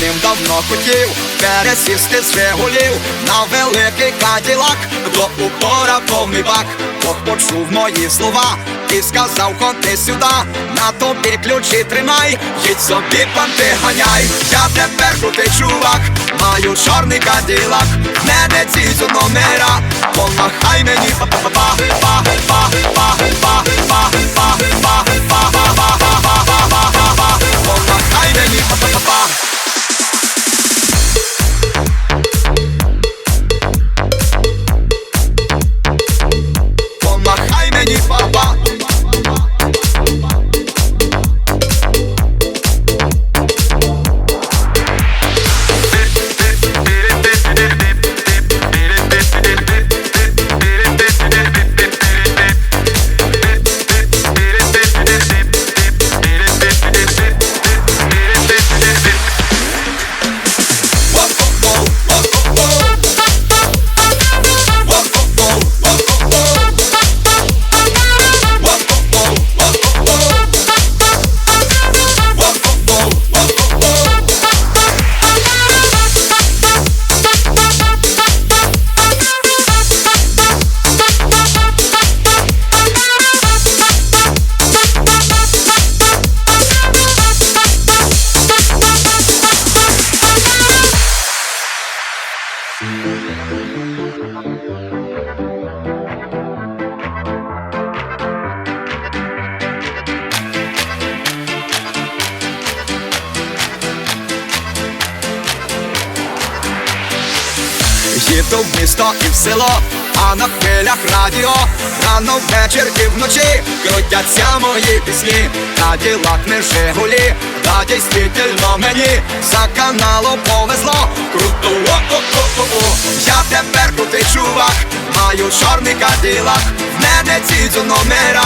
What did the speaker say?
давним-давно хотів пересісти з Жигулів на великий каділак до упора повний бак. Бог почув мої слова і сказав, ходи сюди, на тобі ключі тримай, їдь собі панти ганяй. Я тепер крутий чувак, маю чорний каділак, мене ці номера, Їду в місто і в село, а на хвилях радіо. Рано ввечір і вночі крутяться мої пісні. Каділак не Жигулі, та дійсно мені. За каналом повезло, круто о-о-о-о-о. Я тепер крутий чувак, маю чорний каділак В мене ці номера,